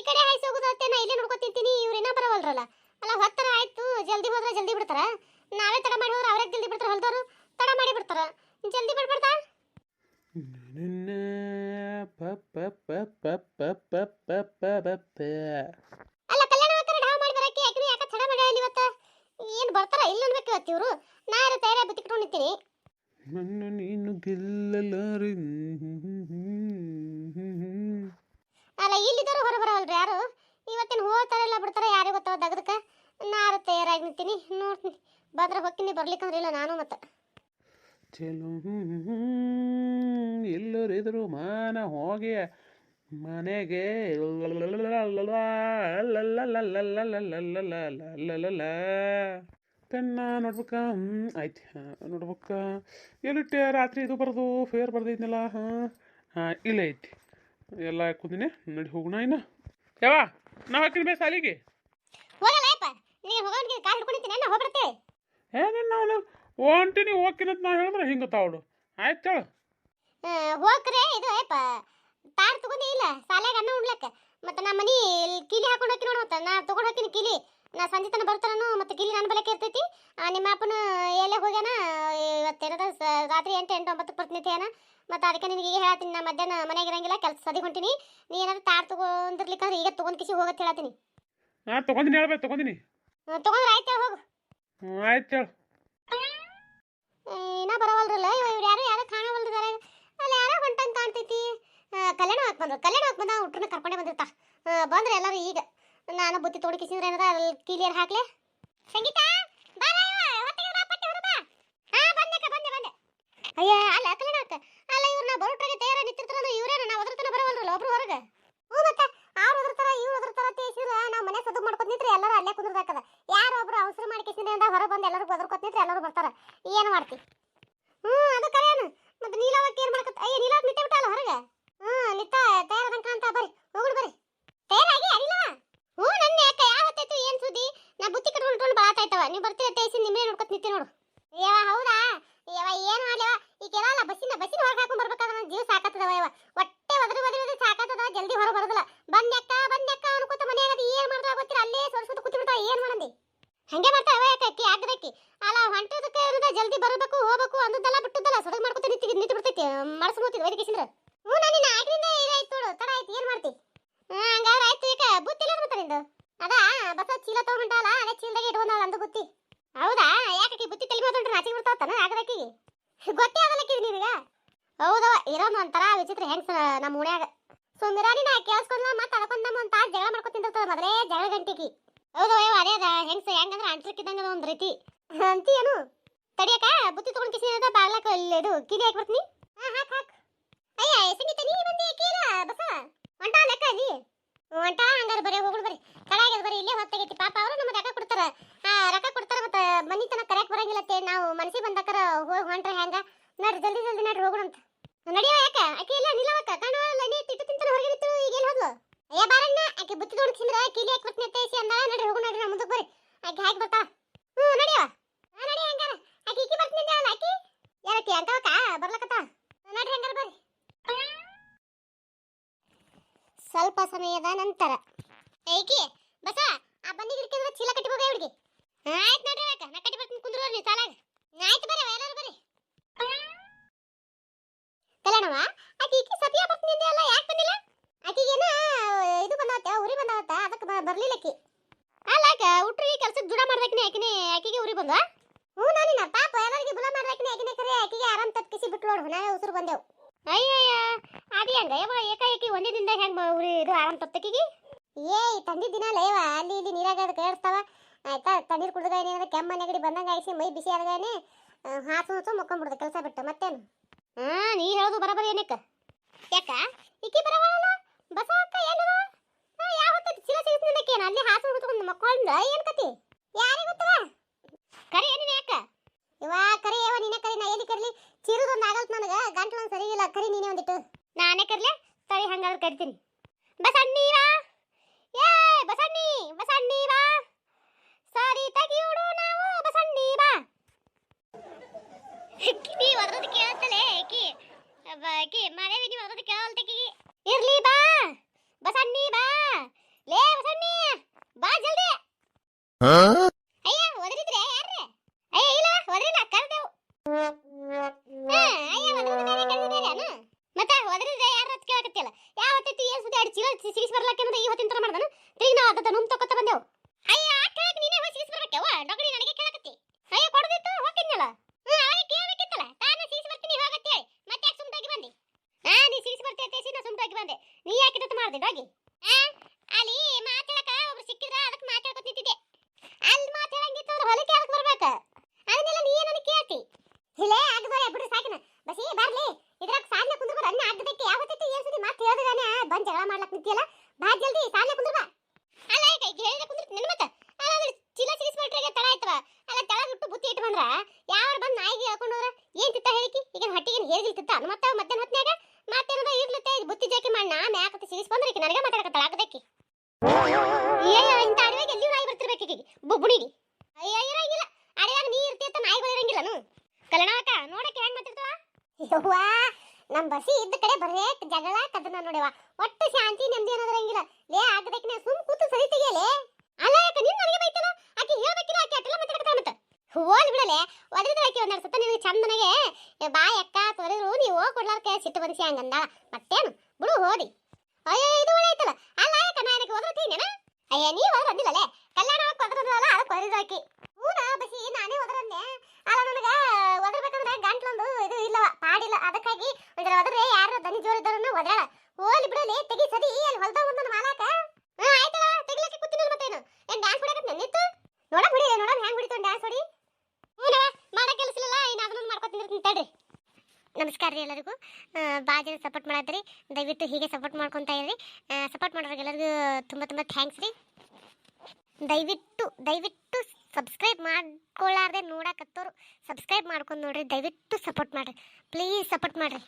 ಈ ಕಡೆ ಹಾಯ್ಸಿ ಹೋಗೋದತ್ತೆ ನಾ ಇಲ್ಲೇ ನೋಡ್ಕೊತಿಂತೀನಿ ಇವ್ರೇನ ಬರವಲ್ರಲ್ಲ. ಅಲ್ಲ ಹೊತ್ತರ ಆಯ್ತು, ಜಲ್ದಿ ಹೋದ್ರೆ ಜಲ್ದಿ ಬಿಡ್ತಾರ? ನಾವೇ ತಡ ಮಾಡಿ ಹೋದ್ರೆ ಅವ್ರಿಗೆ ಜಲ್ದಿ ಬಿಡ್ತಾರ ಹೊಲ್ದವರು? ತಡ ಮಾಡಿ ಬಿಡ್ತಾರ? ಜಲ್ದಿ ಬಿಡ್ಬಿಡ್ತಾ ಅಲ್ಲ, ಕಲ್ಯಾಣ ಮಾಡ್ತಾರ ಡಾವ್ ಮಾಡಿ ಬರಕ್ಕೆ ಯಾಕೆ ಯಾಕ ತಡ ಮಾಡಿ ಅಲ್ಲಿ ಇವತ್ತ? ಏನು ಬರ್ತಾರ ಇಲ್ಲ ಅನ್ಬೇಕು ಇವತ್ತು ಇವರು. ನಾ ಇರೋ ತಯಾರ ಬಿತ್ತಿಟ್ಕೊಂಡಿರ್ತೀನಿ ನನ್ನ ನೀನು ಗೆಲ್ಲಲಾರೆ. ಅಲ್ಲ, ಇಲ್ಲಿದ್ದವರು ಹೊರ ಬರೋಲ್ರಿ ಯಾರು? ಇವತ್ತಿನ ಹೋಗ್ತಾರಲ್ಲ ಬಿಡ್ತಾರೆ, ಯಾರಿಗೆ ಗೊತ್ತಾವ ದಗದಕ್ಕೆ? ನಾನು ತಯಾರಾಗಿ ನಿಂತೀನಿ. ನೋಡ್ತೀನಿ. ಬಂದ್ರೆ ಹೋಗ್ತೀನಿ ಬರ್ಲಿಕ್ಕಂದ್ರೆ ಇಲ್ಲ, ನಾನು ಮತ್ತೆ. ಚಲೋ ಎಲ್ಲರೆದುರು ಮಾನ ಹೋಗಿ. ಮನೆಗೆ ಪೆನ್ನ ನೋಡ್ಬೇಕ ಹ್ಞೂ ಆಯ್ತು ಹಾಂ ನೋಡ್ಬೇಕ ಎಲ್ಲಿಟ್ಟೆ ರಾತ್ರಿ ಇದು ಬರ್ದು ಫೇರ್ ಬರ್ದಿದ್ನಲ್ಲ ಹಾಂ ಹಾಂ ಇಲ್ಲ ಐತಿ ಎಲ್ಲ ಕುಂದಿನಿ. ನಡಿ ಹೋಗೋಣ ಇನ್ನ. ಯಾವ ನಾ ಹಾಕಿನ ಬೇ ಸಾಲಿಗೆ? ಹೋಗಲ್ಲ ಯಪ್ಪ ನಿನಗೆ ಹೋಗೋಣಿಗೆ ಕಾರ್ ಹಿಡ್ಕೊಂಡಿದ್ದೀನಿ ನಾ ಹೋಗ್ಬಿಡ್ತೇವೆ ಏನೇನು ನಾವು ಹೊಂಟಿನಿ ಹೋಗ್ತೀನಂತ ನಾ ಹೇಳಿದ್ರೆ ಹಿಂಗೆ ತಾವಡು ಆಯ್ತು ಹೇಳು. ಹೋಗ್ರೆ. ಇದು ಏಪ ತಾರ್ ತಗೊಂಡಿ ಇಲ್ಲ. ಸಾಲ್ಯಾಗ ಅನ್ನ ಉಣ್ಲಕ್ಕ. ಮತ್ತೆ ನಮ್ಮ ಮನಿ ಕೀಲಿ ಹಾಕೊಂಡು ಹೋಗಿ ನೋಡು ನಾ ತಗೊಂಡು ಹೋಗ್ತೀನಿ ಕೀಲಿ. ನಾ ಸಂಜೆ ತನಕ ಬರ್ತಾನು ಮತ್ತೆ ಗಿಲ್ಲಿ ನನ್ನ ಬಲಕ್ಕೆ ಇರ್ತೈತಿ. ನಿಮ್ಮ ಅಪ್ಪನ ಎಲ್ಲೇ ಹೋಗ್ಯಾನ? ಇವತ್ತೇನದ? ರಾತ್ರಿ ಎಂಟು ಎಂಟು ಒಂಬತ್ತು ಬರ್ತೀನಿ ಮತ್ತೆ ಅದಕ್ಕೆ ನಿನಗೆ ಈಗ ಹೇಳ್ತೀನಿ ನಾ ಮಧ್ಯಾಹ್ನ ಮನೆಗೆ ಇರಂಗಿಲ್ಲ ಕೆಲಸ ಸದಿ ಹೊಂಟಿನಿ. ನೀ ಏನಾದ್ರು ತಾರ್ ತಗೊಂಡಿರ್ಲಿಕ್ಕಂದ್ರೆ ಈಗ ತಗೊಂಡ್ ಕಿಸಿ ಹೋಗತ್ತೆ ಹೇಳತ್ತೀನಿ ಹಾಂ ಹೇಳ್ಬೇಕು ತೊಗೊಂದಿನಿ ತಗೊಂಡ್ರೆ ಆಯ್ತು ಹೋಗು. ಹ್ಞೂ ಆಯ್ತು ಹೇಳು. ಇನ್ನ ಬರವಲ್ರಲ್ಲ? ಇವ ಇವ್ರು ಯಾರು ಯಾರು ಕಾಣವಲ್ರಿದಾರೆ. ಅಲ್ಲಿ ಯಾರೋ ಹೊಂಟಂತ ಕಾಣ್ತೈತಿ. ಕಲ್ಯಾಣ ಹಾಕ್ ಬಂದ್ರು. ಕಲ್ಯಾಣ ಹಾಕ್ ಬಂದ ಹುಟ್ರನ್ನ ಕರ್ಕೊಂಡೇ ಬಂದಿರ್ತಾ ಬಂದ್ರೆ ಎಲ್ಲರೂ ಈಗ. ನಾನು ಬುತ್ತಿ ತೋಡಿಕಿಸಿದ್ರೆ ಏನದ? ಅಲ್ಲಿ ಕ್ಲಿಯರ್ ಹಾಕ್ಲೆ? ಸಂಗೀತ. ಅಯ್ಯ, ಅಲ್ಲ ಕಲ್ಯಾಣ ಹಾಕ ಅಲ್ಲ ಇವ್ರನ್ನ ಬರೋಟ್ರಾಗೆ ತಯಾರ ನಿಂತಿರ್ತಾರಲ್ಲ ಇವ್ರೇನ? ನಾವು ಒದರ್ತನ ಬರವಲ್ರಲ್ಲ, ಒಬ್ರು ಹೊರಗೆ? ಹ್ಞೂ ಮತ್ತೆ ಅವ್ರು ಒದರ್ತಾರ, ಇವ್ರು ಒದರ್ತಾರ ತೇಸಿದ್ರೆ ನಾವು ಮನೆ ಸದ್ದು ಮಾಡ್ಕೊತ ನಿಂತ್ರೆ ಎಲ್ಲರೂ ಅಲ್ಲೇ ಕುಂದ್ರದಾಕದ ಯಾರು ಒಬ್ರು ಅವಸರ ಮಾಡಿ ಅಂತ ಹೊರ ಬಂದು ಎಲ್ಲರೂ ಬದರ್ಕೊತ ನಿಂತ್ರೆ ಎಲ್ಲರೂ ಬರ್ತಾರ. ಏನು ಮಾಡ್ತಿ? ಹ್ಞೂ ಅದು ಕರೆಯನು. ಮತ್ತೆ ನೀಲವಕ್ಕೆ ಏನು ಮಾಡ್ಕೊತ? ಅಯ್ಯ ನೀಲಾವಕ್ಕೆ ನಿಂತೆ ಬಿಟ್ಟಲ್ಲ ಹೊರಗೆ ಹ್ಞೂ ನಿತ್ತ ತಯಾರದಂಕ ಅಂತ ಬರ್ರಿ ಹೋಗುಣ ಬರ್ರಿ ತಯಾರಾಗಿ ಅಡಿಲ್ಲವ ಹ್ಞೂ ನನ್ನ ಯಾಕೆ ಯಾವ ಹೊತ್ತಾಯ್ತು ಏನು ಸುದ್ದಿ ನಾ ಬುತ್ತಿ ಕಟ್ಕೊಂಡು ಇಟ್ಕೊಂಡು ಬಾತಾಯ್ತವ ನೀವು ಬರ್ತೀರ ತೇಸಿ ನಿಮ್ಮೇ ನೋಡ್ಕೊತ ನಿಂತೆ ನೋಡು ಯವ ಹೌದಾ ಯವ ಏನು ಮಾಡ್ಲವ ಈಗ ಎಲ್ಲ ಬಸ್ಸಿನ ಬಸ್ಸಿನ ಹೊರಗೆ ಹಾಕೊಂಡ್ ಬರ್ಬೇಕಾದ್ರೆ ನನ್ನ ಜೀವ ಸಾಕತ್ತದವ ಯವ ಹೊಟ್ಟೆ ಒದ್ರಿ ಒದ್ರಿ ಒದ್ರಿ ಸಾಕತ್ತದ ಜಲ್ದಿ ಹೊರ ಬರೋದಿಲ್ಲ. ಬಂದ್ಯಕ್ಕ ಬಂದ್ಯಕ್ಕ ಅನ್ಕೋತ ಮನ್ಯಾಗ ಏನ್ ಮಾಡ್ತಾ ಗೊತ್ತಿರ ಅಲ್ಲೇ ಸೊರ್ಸ್ಕೊತ ಕೂತಿ ಬಿಡ್ತಾವ ಏನು ಮಾಡಂದಿ? ಹಂಗೆ ಮಾಡ್ತಾವ ಯಾಕಿ ಆಗದಕ್ಕಿ ಅಲ್ಲ, ಹೊಂಟದಕ್ಕೆ ಜಲ್ದಿ ಬರಬೇಕು, ಹೋಗಬೇಕು ಅಂದದ್ದಲ್ಲ ಬಿಟ್ಟದಲ್ಲ ಸಡಗ ಮಾಡ್ಕೊತ ನಿಂತಿ ನಿಂತು ಬಿಡ್ತೈತಿ ಮನಸ್ಸು ಮೂತಿದ್ ವೈದ್ಯಕೇಶಂದ್ರ ಹ್ಞೂ ನಾನು ನಿನ್ನ ಆಗಿನಿಂದ ಇದಾಯ್ತು ನೋಡು. ತಡ, ಆಯ್ತು, ಏನು ಮಾಡ್ತಿ? ಹಂಗಾದ್ರೆ ಆಯ್ತು ಈಗ ಬುತ್ತಿ ಇಲ್ಲ ಮತ್ತೆ ನಿಂದು? ಅದ ಬಸ ಚೀಲ ತಗೊಂಡಲ್ಲ ಅದೇ ಚೀಲದಾಗ ಇಟ್ಕೊಂಡಾಳ ಅಂದು ಬುತ್ತಿ. ಹೌದಾ? ಯಾಕೆ ಬುತ್ತಿ ತಲೆ ಮಾತಾಡ್ರೆ ನಾಚಿಗೆ ಬಿಡ್ತಾವತ್ತಾನ ಆಗದಕ್ಕಿಗೆ ಗೊತ್ತೇ ಆಗಲ್ಲಕ್ಕಿ ನಿನಗ. ಹೌದವ ಇರೋ ಒಂಥರ ವಿಚಿತ್ರ ಹೆಂಗ್ಸ ನಮ್ಮ ಓಣ್ಯಾಗ ಸುಂದರಾನಿ ನಾ ಕೇಳಿಸ್ಕೊಂಡ ಮತ್ತೆ ಅದಕ್ಕೊಂದ ನಮ್ಮ ಒಂದು ತಾಸು ಜಗಳ ಮಾಡ್ಕೊತಿಂದಿರ್ತದ ಮೊದಲೇ ಜಗಳ ಗಂಟಿಗೆ. ಹೌದು ಅಯ್ಯೋ ಅದೇ ಅದ ಹೆಂಗ್ಸ ಹೆಂಗಂದ್ರೆ ಅಂಟ್ರಿಕ್ಕಿದ್ದಂಗೆ ಒಂದು ರೀತಿ. ಅಂತಿ ಏನು? ತಡಿಯಕ ಬುತ್ತಿ ತಗೊಂಡ್ ಕಿಸಿ ಅದ ಇಲ್ಲೇದು ಇಲ್ಲಿ ಇದು ಕಿಲಿ ಹಾಕಿ ಬರ್ತೀನಿ ಹಾ ಹಾಕ್ ಹಾಕ್. ಅಯ್ಯ ಸಂಗೀತ ನೀ ಬಂದಿ ಕೇಳ ಬಸ. ಹೊಂಟ ಲೆಕ್ಕ ಅಲ್ಲಿ. ಹೊಂಟ ಹಂಗಾರೆ ಬರೀ ಹೋಗ್ಬಿಡು ಬರೀ. ಕಳಾಗ್ಯದ ಬರೀ ಇಲ್ಲೇ ಹೊತ್ತಾಗೈತಿ. ಪಾಪ ಅವರು ನಮ್ಗೆ ರೊಕ್ಕ ಕೊಡ್ತಾರ. ಆ ರೊಕ್ಕ ಕೊಡ್ತಾರ ಮತ್ತೆ ಮನಿ ತನಕ ಕರೆಯಕ್ ಬರಂಗಿಲ್ಲತ್ತೆ. ನಾವು ಮನಸ್ಸಿಗೆ ಬಂದಕ್ಕಾರ ಹೋಗಿ ಹೊಂಟ್ರೆ ಹೆಂಗ? ನಡ್ರಿ ಜಲ್ದಿ ಜಲ್ದಿ ನಡ್ರಿ ಹೋಗೋಣ ಅಂತ ನಡಿಯೋ ಯಾಕ? ಆಕೆ ಇಲ್ಲ ನಿಲ್ಲವಕ್ಕ ಕಾಣವಲ್ಲ ನೀ ತಿಟ್ಟು ಹೊರಗೆ ಈಗ ಅಯ್ಯ ಬಾರಣ್ಣ, ಆಕೆ ಬುತ್ತಿ ತಿಂದ್ರ ಕೀಲಿ ಹಾಕಿ ಬರ್ತೀನಿ ಅತ್ತೈಸಿ ಅಂದಾಳ? ನಡಿ ನಡಿ ಆಕೆ ಹಾಕಿ ಬರ್ತಾಳ. ಹ್ಞೂ, ನಡಿಯೋ? ಹಾ, ನಡಿ ಹಂಗಾರ. ಆಕೆ ಆಕಿ? ಯಾರಕ್ಕೆ ಅಂತವಕ್ಕ? ಬರ್ಲಕತ್ತ? ನಡಿ ಹಂಗಾರ ಬರ್ರಿ. ಸ್ವಲ್ಪ ಸಮಯದ ನಂತರ. ಏಕಿ ಬಸ ಆ ಬನ್ನಿ ಗಿಡಕ್ಕೆ ಚೀಲ ಹೋಗಿ ಹುಡುಗಿ ಆಯ್ತು ನಡ್ರಿ ಅಕ್ಕ ನಾ ಕಟ್ಟಿ ಬರ್ತೀನಿ ಕುಂದ್ರು ನೀ ಸಾಲಾಗ ಆಯ್ತು ಬರ್ರಿ ಎಲ್ಲರೂ ಬರ್ರಿ ಕಲ್ಯಾಣವ ಆಕಿ ಈಕಿ ಸತಿಯ ಬರ್ತೀನಿ ಅಂದೆ ಅಲ್ಲ ಯಾಕೆ ಬಂದಿಲ್ಲ ಆಕಿಗೇನ ಇದು ಬಂದಾವತ್ತ ಉರಿ ಬಂದಾವತ್ತ ಅದಕ್ಕೆ ಬರ್ಲಿಲ್ಲ ಆಕಿ ಅಲ್ಲ ಅಕ್ಕ ಹುಟ್ರಿ ಕೆಲ್ಸಕ್ಕೆ ಜುಡ ಮಾಡ್ಬೇಕನೆ ಆಕಿನೇ ಆಕಿಗೆ ಉರಿ ಬಂದ ಹ್ಞೂ ನಾನಿನ ಪಾಪ ಎಲ್ಲರಿಗೆ ಬುಲ ಮಾಡ್ಬೇಕನೆ ಆಕಿನೇ ಕರೆ ಆಕಿಗೆ ಆರಾಮ್ ತಪ್ಪಿಸಿ ಬಿಟ್ಟು ನೋಡು ನಾವೇ ಉಸಿರು ಬಂದೆವು. ಅಯ್ಯಯ್ಯ ಅದಿ ಹಂಗ ಯವ್ವ ಏಕಾಏಕಿ ಒಂದೇ ದಿನದಾಗ ಹೆಂಗೆ ಉರಿ ಇದು ಆರಾಮ್ ತಪ್ತಕಿಗೆ ಏಯ್ ತಂದಿ ದಿನ ಲೇವಾ ಅಲ್ಲಿ ಇಲ್ಲಿ ನೀರಾಗ ಅದಕ್ಕೆ ಕೇಳಿಸ್ತಾವ ಆಯ್ತಾ ತಣ್ಣೀರು ಕುಡ್ದಾಗ ಕೆಮ್ಮ ನೆಗಡಿ ಬಂದಂಗೆ ಆಯ್ಸಿ ಮೈ ಬಿಸಿ ಆದಾಗೇನೆ ಹಾಸು ಹಾಸು ಮುಕ್ಕೊಂಡ್ಬಿಡ್ದು ಕೆಲಸ ಬಿಟ್ಟು ಮತ್ತೇನು? ಹಾ ನೀ ಹೇಳೋದು ಬರಬರಿ ಏನಕ್ಕ? ಯಾಕ? ಇಕ್ಕಿ ಬರವಲ್ಲ? ಸರಿ ಹಂಗಾದ್ರೆ ಕರಿತೀನಿ. ಬಸಣ್ಣಿ ಬಾ. ಏ, ಬಸಣ್ಣಿ ಬಸಣ್ಣಿ ಬಾ. ಸರಿ, ತೆಗಿಯೋಡು ನಾವು, ಬಸಣ್ಣಿ ಬಾ. ಕಿವಿ ಒದ್ರದು ಕೇಳ್ತಲೇ, ಕಿ ಕಿ ಮನೆ ವಿಧಿ ಒದ್ರದು ಕೇಳ್ತ ಕಿ. ಇರ್ಲಿ ಬಾ. ಬಸಣ್ಣಿ ಬಾ. ಲೇ, ಬಸಣ್ಣಿ, ಬಾ ಜಲ್ದಿ. ಮಾಡ್ದೆ ಅಲ್ಲಿ ಮಾತಾಡಕ ಒಬ್ರು ಸಿಕ್ಕಿದ್ರ ಅದಕ್ಕೆ ಮಾತಾಡ್ಕೊತ ನಿಂತಿದ್ದೆ. ಅಲ್ಲಿ ಮಾತಾಡಂಗಿತ್ತು ಅಂದ್ರೆ ಹೊಲಕ್ಕೆ ಅದಕ್ಕೆ ಬರ್ಬೇಕ? ಅದನ್ನೆಲ್ಲ ನೀ ನನಗೆ ಕೇಳ್ತಿ. ಇಲ್ಲೇ ಆಗದೋರೆ ಬಿಡು ಸಾಕಿನ. ಬಸಿ, ಬರ್ಲಿ. ಇದ್ರಾಗ ಸಾಲಿನ ಕುಂದ್ರ ಅನ್ನ ಆಗದಕ್ಕೆ ಯಾವತ್ತೈತಿ ಏನ್ ಸತಿ ಮಾತು ಹೇಳಿದಾನೆ ಬಂದ್ ಜಗಳ ಮಾಡ್ಲಕ್ ನಿಂತಿಯಲ್ಲ? ಬಾ ಜಲ್ದಿ, ಸಾಲಿನ ಕುಂದ್ರ ಬಾ ಅಲ್ಲ ಈಗ ಈಗ ಹೇಳಿದ ಕುಂದ್ರ ನಿನ್ನ ಮತ್ತ ಅಲ್ಲ ಚೀಲ ಸಿಗಿಸ್ಬಿಟ್ರೆ ತಳ ಆಯ್ತವ? ಅಲ್ಲ, ತಳ ಬಿಟ್ಟು ಬುತ್ತಿ ಇಟ್ಟು ಬಂದ್ರ ಯಾರು ಬಂದ್ ನಾಯಿಗೆ ಹೇಳ್ಕೊಂಡು ಹೋದ್ರ? ಏನ್ ತಿತ್ತ ಹೇಳಿಕಿ? ಈಗ ಹಟ್ಟಿಗೆ ಹೇಗಿಲ್ ತಿತ್ತ? ಮತ್ತೆ ಮಧ್ಯಾಹ್ನ ಹೊತ್ನ್ಯಾಗ? ಮತ್ತೇನದ ಇರ್ಲತ್ತೆ ಬುತ್ತಿ ಜಾಕಿ ಮಾಡಿ ನಾ ಮ್ಯಾಕತ್ತೆ ಸಿಗಿಸ್ ಬಂದ್ರೆ ಈಕಿ ನನಗೆ ಮಾತಾಡಕತ್ತಾಳ, ಆಗದಕ್ಕೆ. ಅಯ್ಯೋ ಇಂಥ ಅಡವೆಗೆ ಎಲ್ಲಿ ನಾಯಿ ಬರ್ತಿರ್ಬೇಕು ಈಕಿಗೆ. ಬುಬ್ಬುಣಿಗೆ ಅಯ್ಯ ಇರಂಗಿಲ್ಲ. ಅಡವ್ಯಾಗ ನೀ ಇರ್ತೀಯತ್ತ ನಾಯಿಗಳು ಇರಂಗಿಲ್ಲನು ಕಲ್ಯಾಣಕ್ಕ ನೋಡಕ್ಕೆ ಹೆಂಗ್ ಮಾತಾಡ್ತಾವ ಯವ್ವ ನಮ್ಮ ಬಸಿ ಇದ್ದ ಕಡೆ ಬರೇ ಜಗಳ ಕದನ ನೋಡ್ಯವ ಒಟ್ಟು ಶಾಂತಿ ನೆಮ್ಮದಿ ಅನ್ನೋದ್ರಂಗಿಲ್ಲ ಲೇ, ಆಗದಕ್ಕೆ ಸುಮ್ ಕೂತು ಸರಿ ತೆಗಿಯಲೇ. ಅಲ್ಲ ಯಾಕೆ ನೀನ್ ನನಗೆ ಬೈತಲ್ಲ ಆಕಿ ಹೇಳ್ಬೇಕಿಲ್ಲ ಆಕಿ ಅಟ್ಟೆಲ್ಲ ಮಾತಾಡ್ತಾಳ ಮತ್ತ ಹೋಲ್ ಬಿಡಲೆ ಒದ್ರಿದ್ರೆ ಆಕಿ ಒಂದೆರಡು ಸತ್ತ ನಿನಗೆ ಚಂದನಗೆ, ಏ ಬಾ ಅಕ್ಕ, ತೊರೆದ್ರು, ನೀವು ಕೊಡ್ಲಾರ್ಕೆ ಸಿಟ್ಟು ಬರಿಸಿ ಹಂಗಂದಾಳ. ಮತ್ತೇನು? ಬಿಡು, ಹೋದಿ. ಅಯ್ಯೋ ಇದು ಒಳ್ಳೆ ಐತಲ್ಲ ಅಲ್ಲ, ಯಾಕ ನಾ ಏನಕ್ಕೆ ಓದ್ರತೀನೇನ ಅಯ್ಯ, ನೀ ಹೋದ್ರ ಅಂದಿಲ್ಲಲೇ. ಕಲ್ಯಾಣ ಕೊದ್ರಲ್ಲ ಅದಕ್ಕೆ ಹೊರಿದಾಕಿ ಹೂನ, ಬಸಿ, ನಾನೇ ಹೋದ್ರಂದೆ ಅಲ್ಲ, ನನಗೆ ಒದ್ರಬೇಕಂದ್ರೆ ಗಂಟ್ಲೊಂದು ಇದು ಇಲ್ಲವ, ಪಾಡಿಲ್ಲ. ಅದಕ್ಕಾಗಿ ಒಂದರ ಒದ್ರೆ ಯಾರು ದನಿ ಜೋರ್ ಇದ್ದಾರನ್ನ ಒದ್ರಾಳ. ಹೋಲಿ ಬಿಡಲಿ, ತೆಗಿ ಸದಿ ಅಲ್ಲಿ ಹೊಲ್ದಾಗ ಒಂದೊಂದು ಮಾಲಾಕ ನಮಸ್ಕಾರ ರೀ ಎಲ್ಲರಿಗೂ. ಭಾಳ ಜನ ಸಪೋರ್ಟ್ ಮಾಡತ್ತೀರಿ ದಯವಿಟ್ಟು ಹೀಗೆ ಸಪೋರ್ಟ್ ಮಾಡ್ಕೊತಾ ಇರ್ರಿ. ಸಪೋರ್ಟ್ ಮಾಡೋರಿಗೆಲ್ಲರಿಗೂ ತುಂಬ ತುಂಬ ಥ್ಯಾಂಕ್ಸ್ ರೀ. ದಯವಿಟ್ಟು ದಯವಿಟ್ಟು ಸಬ್ಸ್ಕ್ರೈಬ್ ಮಾಡ್ಕೊಳ್ಳಾರ್ದೆ ನೋಡಕತ್ತೋರು. ಸಬ್ಸ್ಕ್ರೈಬ್ ಮಾಡ್ಕೊಂಡು ನೋಡ್ರಿ, ದಯವಿಟ್ಟು ಸಪೋರ್ಟ್ ಮಾಡಿರಿ. ಪ್ಲೀಸ್ ಸಪೋರ್ಟ್ ಮಾಡ್ರಿ.